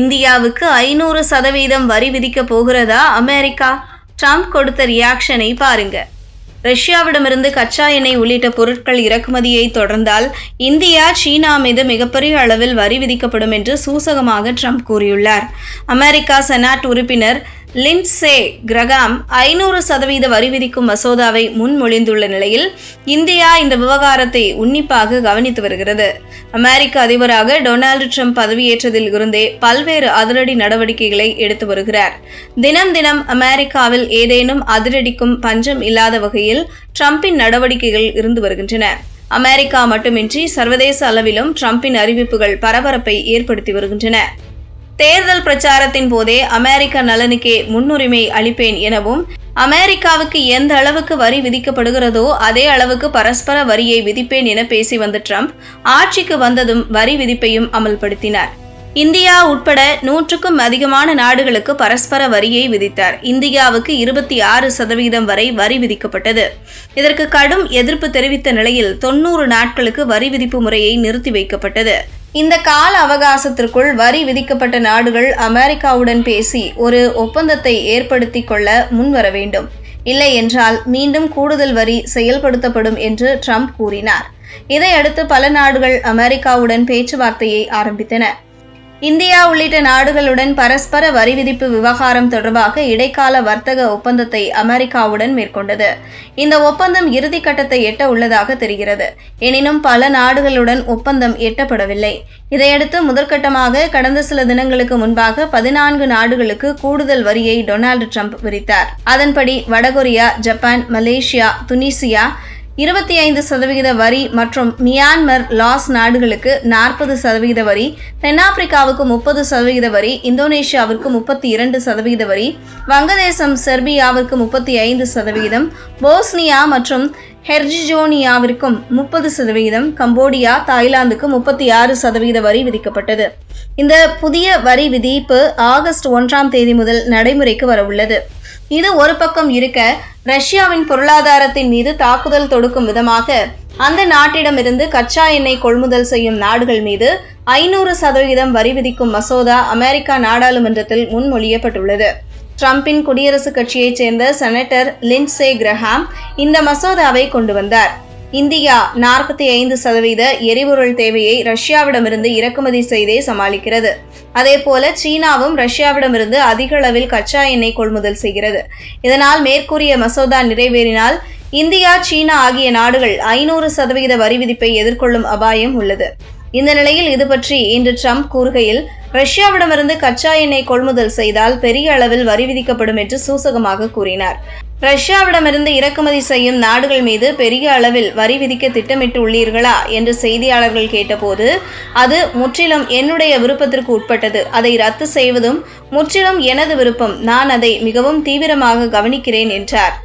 இந்தியாவுக்கு ஐநூறு சதவீதம் வரி விதிக்க போகிறதா அமெரிக்கா? ட்ரம்ப் கொடுத்த ரியாக்ஷனை பாருங்க. ரஷ்யாவிடமிருந்து கச்சா எண்ணெய் உள்ளிட்ட பொருட்கள் இறக்குமதியை தொடர்ந்தால் இந்தியா சீனா மீது மிகப்பெரிய அளவில் வரி விதிக்கப்படும் என்று சூசகமாக ட்ரம்ப் கூறியுள்ளார். அமெரிக்கா செனாட் உறுப்பினர் லின்சே கிரகாம் ஐநூறு சதவீத வரி விதிக்கும் மசோதாவை முன்மொழிந்துள்ள நிலையில் இந்தியா இந்த விவகாரத்தை உன்னிப்பாக கவனித்து வருகிறது. அமெரிக்க அதிபராக டொனால்டு ட்ரம்ப் பதவியேற்றதில் இருந்தே பல்வேறு அதிரடி நடவடிக்கைகளை எடுத்து வருகிறார். தினம் தினம் அமெரிக்காவில் ஏதேனும் அதிரடிக்கும் பஞ்சம் இல்லாத வகையில் ட்ரம்பின் நடவடிக்கைகள் இருந்து வருகின்றன. அமெரிக்கா மட்டுமின்றி சர்வதேச அளவிலும் ட்ரம்பின் அறிவிப்புகள் பரபரப்பை ஏற்படுத்தி வருகின்றன. தேர்தல் பிரச்சாரத்தின் போதே அமெரிக்க நலனுக்கே முன்னுரிமை அளிப்பேன் எனவும் அமெரிக்காவுக்கு எந்த அளவுக்கு வரி விதிக்கப்படுகிறதோ அதே அளவுக்கு பரஸ்பர வரியை விதிப்பேன் என பேசி வந்த ட்ரம்ப் ஆட்சிக்கு வந்ததும் வரி விதிப்பையும் அமல்படுத்தினார். இந்தியா உட்பட நூற்றுக்கும் அதிகமான நாடுகளுக்கு பரஸ்பர வரியை விதித்தார். இந்தியாவுக்கு இருபத்தி ஆறு சதவீதம் வரை வரி விதிக்கப்பட்டது. இதற்கு கடும் எதிர்ப்பு தெரிவித்த நிலையில் தொன்னூறு நாட்களுக்கு வரி விதிப்பு முறையை நிறுத்தி வைக்கப்பட்டது. இந்த கால அவகாசத்திற்குள் வரி விதிக்கப்பட்ட நாடுகள் அமெரிக்காவுடன் பேசி ஒரு ஒப்பந்தத்தை ஏற்படுத்திக் கொள்ள முன்வர வேண்டும். இல்லை என்றால் மீண்டும் கூடுதல் வரி செயல்படுத்தப்படும் என்று ட்ரம்ப் கூறினார். இதையடுத்து பல நாடுகள் அமெரிக்காவுடன் பேச்சுவார்த்தையை ஆரம்பித்தன. இந்தியா உள்ளிட்ட நாடுகளுடன் பரஸ்பர வரி விதிப்பு விவகாரம் தொடர்பாக இடைக்கால வர்த்தக ஒப்பந்தத்தை அமெரிக்காவுடன் மேற்கொண்டது. இந்த ஒப்பந்தம் இறுதிக்கட்டத்தை எட்ட உள்ளதாக தெரிகிறது. எனினும் பல நாடுகளுடன் ஒப்பந்தம் எட்டப்படவில்லை. இதையடுத்து முதற்கட்டமாக கடந்த சில தினங்களுக்கு முன்பாக பதினான்கு நாடுகளுக்கு கூடுதல் வரியை டொனால்டு ட்ரம்ப் விரித்தார் அதன்படி வடகொரியா ஜப்பான் மலேசியா துனிசியா இருபத்தி ஐந்து சதவிகித வரி மற்றும் மியான்மர் லாஸ் நாடுகளுக்கு நாற்பது சதவிகித வரி தென்னாப்பிரிக்காவுக்கு முப்பது சதவிகித வரி இந்தோனேஷியாவிற்கு முப்பத்தி இரண்டு சதவிகித வரி வங்கதேசம் செர்பியாவிற்கு முப்பத்தி ஐந்து சதவிகிதம் போஸ்னியா மற்றும் ஹெர்ஜிஜோனியாவிற்கும் முப்பது சதவிகிதம் கம்போடியா தாய்லாந்துக்கு முப்பத்தி ஆறு சதவிகித வரி விதிக்கப்பட்டது. இந்த புதிய வரி விதிப்பு ஆகஸ்ட் ஒன்றாம் தேதி முதல் நடைமுறைக்கு வரவுள்ளது. இது ஒரு பக்கம் இருக்க ரஷ்யாவின் பொருளாதாரத்தின் மீது தாக்குதல் தொடுக்கும் விதமாக அந்த நாட்டிடமிருந்து கச்சா எண்ணெய் கொள்முதல் செய்யும் நாடுகள் மீது ஐநூறு சதவிகிதம் வரி விதிக்கும் மசோதா அமெரிக்கா நாடாளுமன்றத்தில் முன்மொழியப்பட்டுள்ளது. ட்ரம்பின் குடியரசுக் கட்சியைச் சேர்ந்த செனட்டர் லின்சே கிரஹாம் இந்த மசோதாவை கொண்டு வந்தார். இந்தியா நாற்பத்தி ஐந்து சதவீத எரிபொருள் தேவையை ரஷ்யாவிடமிருந்து இறக்குமதி செய்தே சமாளிக்கிறது. அதேபோல சீனாவும் ரஷ்யாவிடமிருந்து அதிக அளவில் கச்சா எண்ணெய் கொள்முதல் செய்கிறது. இதனால் மேற்கூறிய மசோதா நிறைவேறினால் இந்தியா சீனா ஆகிய நாடுகள் ஐநூறு சதவீத வரி விதிப்பை எதிர்கொள்ளும் அபாயம் உள்ளது. இந்த நிலையில் இது பற்றி இன்று ட்ரம்ப் கூறுகையில் ரஷ்யாவிடமிருந்து கச்சா எண்ணெய் கொள்முதல் செய்தால் பெரிய அளவில் வரி விதிக்கப்படும் என்று சூசகமாக கூறினார். ரஷ்யாவிடமிருந்து இறக்குமதி செய்யும் நாடுகள் மீது பெரிய அளவில் வரி விதிக்க திட்டமிட்டு உள்ளீர்களா என்று செய்தியாளர்கள் கேட்டபோது அது முற்றிலும் என்னுடைய விருப்பத்திற்கு உட்பட்டது. அதை ரத்து செய்வதும் முற்றிலும் எனது விருப்பம். நான் அதை மிகவும் தீவிரமாக கவனிக்கிறேன் என்றார்.